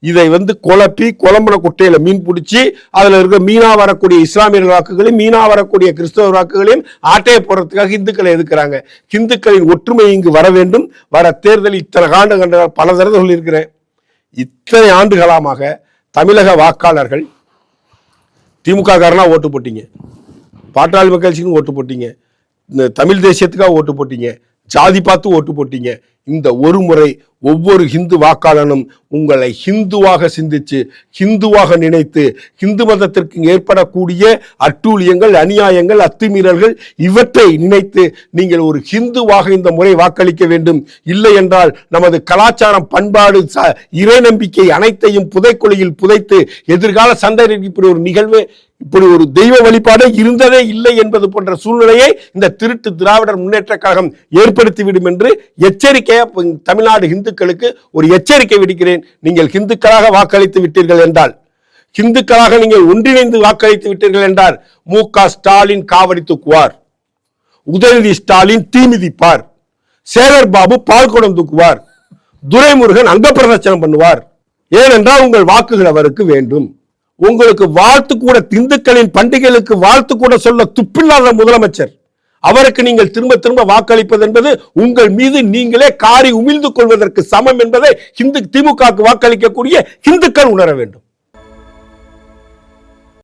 இதை வந்து குழப்பி குழம்புன குட்டையில மீன் பிடிச்சி அதுல இருக்க மீனா வரக்கூடிய இஸ்லாமியர்கள் வாக்குகளையும் மீனா வரக்கூடிய கிறிஸ்தவ வாக்குகளையும் ஆட்டைய போடுறதுக்காக இந்துக்களை எதுக்குறாங்க இந்துக்களின் ஒற்றுமை இங்கு வர வேண்டும். வர தேர்தல் இத்தனை ஆண்டு கண்ட பல தடவை சொல்லியிருக்கிறேன். இத்தனை ஆண்டுகளாமாக தமிழக வாக்காளர்கள் திமுககாரனா ஓட்டு போட்டீங்க. பாட்டாளி மக்கள் ஓட்டு போட்டீங்க. இந்த தமிழ் தேசியத்துக்காக ஓட்டு போட்டீங்க. ஜாதி பார்த்து ஓட்டு போட்டீங்க. இந்த ஒரு முறை ஒவ்வொரு ஹிந்து வாக்காளனும் உங்களை ஹிந்துவாக சிந்திச்சு ஹிந்துவாக நினைத்து ஹிந்து மதத்திற்கு ஏற்படக்கூடிய அட்டூழியங்கள் அநியாயங்கள் அத்துமீறல்கள் இவற்றை நினைத்து நீங்கள் ஒரு ஹிந்துவாக இந்த முறை வாக்களிக்க வேண்டும். இல்லை என்றால் நமது கலாச்சாரம் பண்பாடு ச- இறை நம்பிக்கை அனைத்தையும் புதைக்குழியில் புதைத்து எதிர்கால சந்தை ஒரு நிகழ்வு இப்படி ஒரு தெய்வ வழிபாடு இருந்ததே இல்லை என்பது போன்ற சூழ்நிலையை இந்த திருட்டு திராவிடர் முன்னேற்ற கழகம் ஏற்படுத்திவிடும் என்று எச்சரிக்கையை தமிழ்நாடு இந்துக்களுக்கு ஒரு எச்சரிக்கை விடுக்கிறேன். நீங்கள் இந்துக்களாக வாக்களித்து விட்டீர்கள் என்றால். இந்துக்களாக நீங்கள் ஒன்றிணைந்து வாக்களித்து விட்டீர்கள் என்றால் மு க ஸ்டாலின் காவடி தூக்குவார். உதயநிதி ஸ்டாலின் தீ மிதிப்பார். சேகர் பாபு பால்குடம் தூக்குவார். துரைமுருகன் அங்க பிரதட்சணம் பண்ணுவார். ஏனென்றால் உங்கள் வாக்குகள் அவருக்கு வேண்டும். உங்களுக்கு வாழ்த்து கூட திந்துக்களின் பண்டிகைகளுக்கு வாழ்த்து கூட சொல்ல துப்பில்லாத முதலமைச்சர். அவருக்கு நீங்கள் திரும்ப திரும்ப வாக்களிப்பது என்பது உங்கள் மீது நீங்களே காரி உமிழ்ந்து கொள்வதற்கு சமம் என்பதை இந்து திமுகவுக்கு வாக்களிக்கக்கூடிய இந்துக்கள் உணர வேண்டும்.